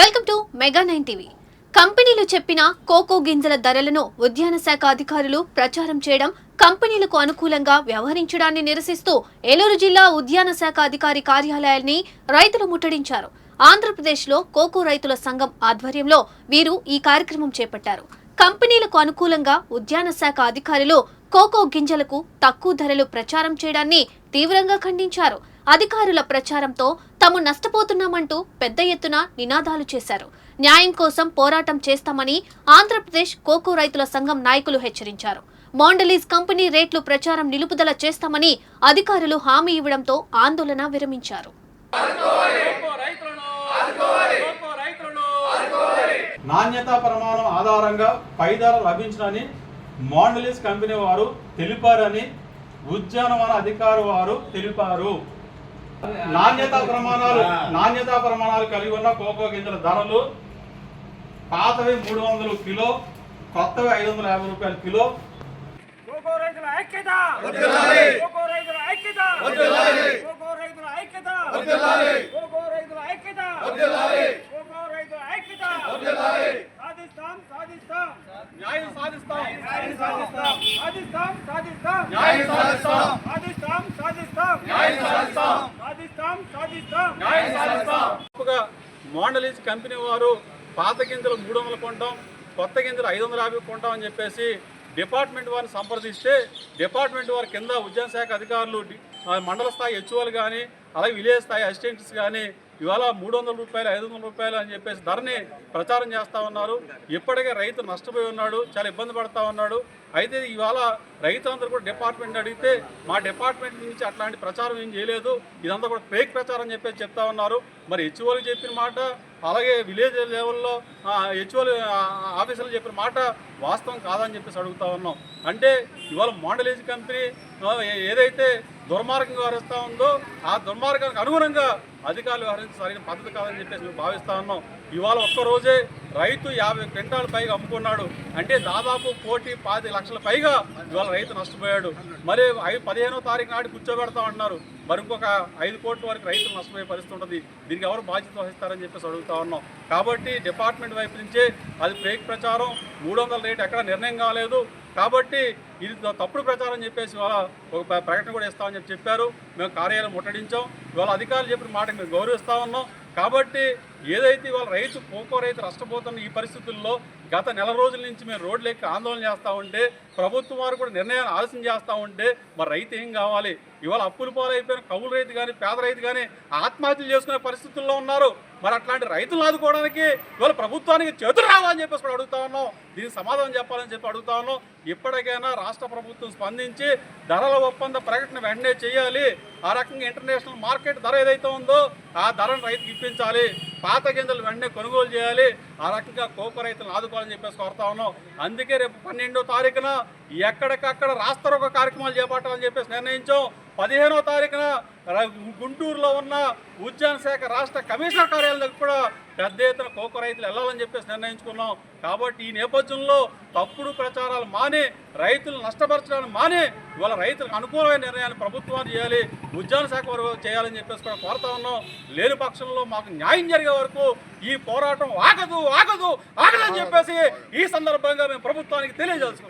Welcome to mega nine TV. కంపెనీలు చెప్పిన cocoa గింజల ధరలను ఉద్యాన శాఖ అధికారులు ప్రచారం చేయడం కంపెనీలకు అనుకూలంగా వ్యవహరించడాన్ని నిరసిస్తూ ఏలూరు జిల్లా ఉద్యాన శాఖ అధికారి కార్యాలయాన్ని రైతులు ముట్టడించారు. ఆంధ్రప్రదేశ్లో కోకో రైతుల సంఘం ఆధ్వర్యంలో వీరు ఈ కార్యక్రమం చేపట్టారు. కంపెనీలకు అనుకూలంగా ఉద్యాన శాఖ అధికారులు కోకో గింజలకు తక్కువ ధరలు ప్రచారం చేయడాన్ని తీవ్రంగా ఖండించారు. అధికారుల ప్రచారంతో తాము నష్టపోతున్నామంటూ పెద్ద ఎత్తున నినాదాలు చేశారు. న్యాయం కోసం పోరాటం చేస్తామని ఆంధ్రప్రదేశ్ కోకో రైతుల సంఘం నాయకులు హెచ్చరించారు. మోండలీస్ కంపెనీ రేట్లు ప్రచారం నిలుపుదల చేస్తామని అధికారులు హామీ ఇవ్వడంతో ఆందోళన విరమించారు. నాణ్యతా ప్రమాణం ఆధారంగా పై ధర లభించడని కంపెనీ వారు తెలిపారని ఉద్యానవన అధికారి వారు తెలిపారు. నాణ్యతా ప్రమాణాలు నాణ్యతా ప్రమాణాలు కలిగి ఉన్న కోకో గింజల ధరలు పాతవి మూడు వందలు కిలో కొత్తవి ఐదు వందల యాభై రూపాయలు కిలో. కోకో రైతుల ఐక్యత! కోకో రైతుల ఐక్యత! కోకో రైతుల ఐక్యత! కోకో రైతుల ఐక్యత! కోకో రైతుల ఐక్యత! సాధిస్తాం సాధిస్తాం! న్యాయం సాధిస్తాం! న్యాయం సాధిస్తాం! సాధిస్తాం సాధిస్తాం! న్యాయం సాధిస్తాం! సాధిస్తాం సాధిస్తాం! న్యాయం సాధిస్తాం! మోండలీస్ కంపెనీ వారు పాత గింజలు మూడు వందలు కొంటాం కొత్త గింజలు ఐదు వందల యాభై కొంటాం అని చెప్పేసి డిపార్ట్మెంట్ వారిని సంప్రదిస్తే డిపార్ట్మెంట్ వారి కింద ఉద్యాన శాఖ అధికారులు మండల స్థాయి హెచ్ఓలు కానీ అలాగే విలేజ్ స్థాయి అసిస్టెంట్స్ కానీ ఇవాళ మూడు వందల రూపాయలు ఐదు వందల రూపాయలు అని చెప్పేసి ధరని ప్రచారం చేస్తూ ఉన్నారు. ఇప్పటికే రైతు నష్టపోయి ఉన్నాడు చాలా ఇబ్బంది పడతా ఉన్నాడు. అయితే ఇవాళ రైతులందరూ కూడా డిపార్ట్మెంట్ అడిగితే మా డిపార్ట్మెంట్ నుంచి అట్లాంటి ప్రచారం ఏం చేయలేదు. ఇదంతా కూడా ఫేక్ ప్రచారం అని చెప్పేసి చెప్తా ఉన్నారు. మరి హెచ్ఓలు చెప్పిన మాట అలాగే విలేజ్ లెవెల్లో హెచ్ఓలు ఆఫీసులు చెప్పిన మాట వాస్తవం కాదని చెప్పేసి అడుగుతా ఉన్నాం. అంటే ఇవాళ మోడలేజ్ కంపెనీ ఏదైతే దుర్మార్గంగా వ్యవహరిస్తూ ఉందో ఆ దుర్మార్గానికి అనుగుణంగా అధికారులు వ్యవహరించే సరైన పద్ధతి కాదని చెప్పేసి మేము భావిస్తా ఉన్నాం. ఇవాళ ఒక్క రోజే రైతు యాభై క్వింటాల పైగా అమ్ముకున్నాడు. అంటే దాదాపు కోటి పాతి లక్షల పైగా ఇవాళ రైతు నష్టపోయాడు. మరి ఐదు పదిహేనో తారీఖు నాడు కూర్చోబెడతా ఉన్నారు మరి ఇంకొక ఐదు కోట్ల వరకు రైతులు నష్టపోయే పరిస్థితి ఉంటుంది. దీనికి ఎవరు బాధ్యత వహిస్తారని చెప్పేసి అడుగుతా ఉన్నాం. కాబట్టి డిపార్ట్మెంట్ వైపు నుంచే అది ఫేక్ ప్రచారం. మూడు వందల రేటు ఎక్కడ నిర్ణయం కాలేదు. కాబట్టి ఇది తప్పుడు ప్రచారం చెప్పేసి ఇవాళ ఒక ప్రకటన కూడా ఇస్తామని చెప్పి చెప్పారు. మేము కార్యాలయం ముట్టడించాం. ఇవాళ అధికారులు చెప్పిన మాట మేము గౌరవిస్తా ఉన్నాం. కాబట్టి ఏదైతే ఇవాళ రైతు పోకో రైతు నష్టపోతున్న ఈ పరిస్థితుల్లో గత నెల రోజుల నుంచి మేము రోడ్లు ఎక్కి ఆందోళన చేస్తూ ఉంటే ప్రభుత్వం వారు కూడా నిర్ణయాన్ని ఆలస్యం చేస్తూ ఉంటే మరి రైతు ఏం కావాలి? ఇవాళ అప్పులు పాలైపోయిన కౌలు రైతు కానీ పేద రైతు కానీ ఆత్మహత్యలు చేసుకునే పరిస్థితుల్లో ఉన్నారు. మరి అట్లాంటి రైతులను ఆదుకోవడానికి ఇవాళ ప్రభుత్వానికి చేతులు రావాలని చెప్పేసి కూడా అడుగుతా ఉన్నాం. దీనికి సమాధానం చెప్పాలని చెప్పి అడుగుతా ఉన్నాం. ఇప్పటికైనా రాష్ట్ర ప్రభుత్వం స్పందించి ధరల ఒప్పంద ప్రకటన వెంటనే చేయాలి. ఆ రకంగా ఇంటర్నేషనల్ మార్కెట్ ధర ఏదైతే ఉందో ఆ ధరను రైతుకి ఇప్పించాలి. పాత గింజలు వెంటనే కొనుగోలు చేయాలి. ఆ రకంగా కోప రైతులను ఆదుకోవాలని చెప్పేసి కోరుతా ఉన్నాం. అందుకే రేపు పన్నెండో తారీఖున ఎక్కడికక్కడ రాస్తారోక కార్యక్రమాలు చేపట్టాలని చెప్పేసి నిర్ణయించాం. పదిహేనో తారీఖున గుంటూరులో ఉన్న ఉద్యాన శాఖ రాష్ట్ర కమిషనర్ కార్యాలయం కూడా పెద్ద ఎత్తున కోకో రైతులు వెళ్ళాలని చెప్పేసి నిర్ణయించుకున్నాం. కాబట్టి ఈ నేపథ్యంలో తప్పుడు ప్రచారాలు మానే రైతులు నష్టపరచడానికి మానే ఇవాళ రైతులకు అనుకూలమైన నిర్ణయాన్ని ప్రభుత్వాన్ని చేయాలి ఉద్యాన శాఖ వరకు చేయాలని చెప్పేసి కూడా కోరుతా ఉన్నాం. లేని పక్షంలో మాకు న్యాయం జరిగే వరకు ఈ పోరాటం ఆగదు ఆగదు ఆగదని చెప్పేసి ఈ సందర్భంగా మేము ప్రభుత్వానికి తెలియజేసుకున్నాం